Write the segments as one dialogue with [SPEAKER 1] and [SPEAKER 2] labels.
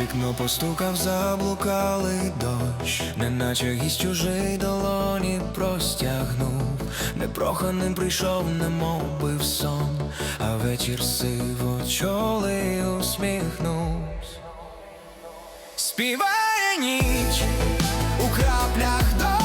[SPEAKER 1] вікно постукав, заблукалий дощ, неначе гість чужий долоні простягнув, непроханим прийшов, немов би в сон, а вечір сиво чоли усміхнувсь. Співає ніч у краплях дощових,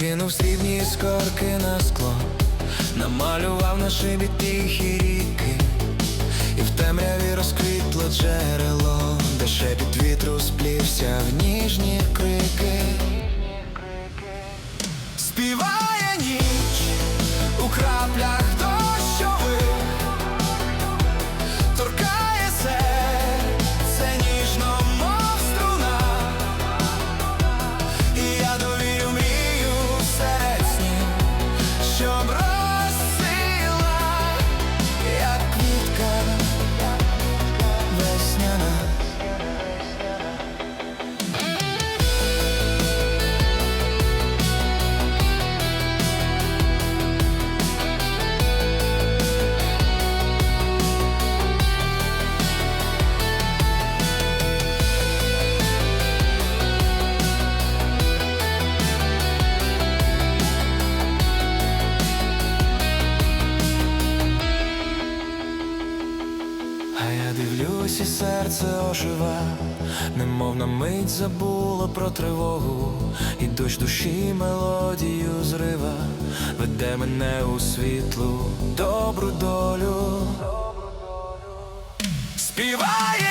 [SPEAKER 1] Він кинув срібні скорки на скло, намалював на шибі тихі ріки, і в темряві розквітло джерело, де шепіт вітру сплівся в ніжні дивлюсь, і серце ожива, немов на мить забуло про тривогу, і дощ душі мелодію зрива, веде мене у світлу, добру долю. Співає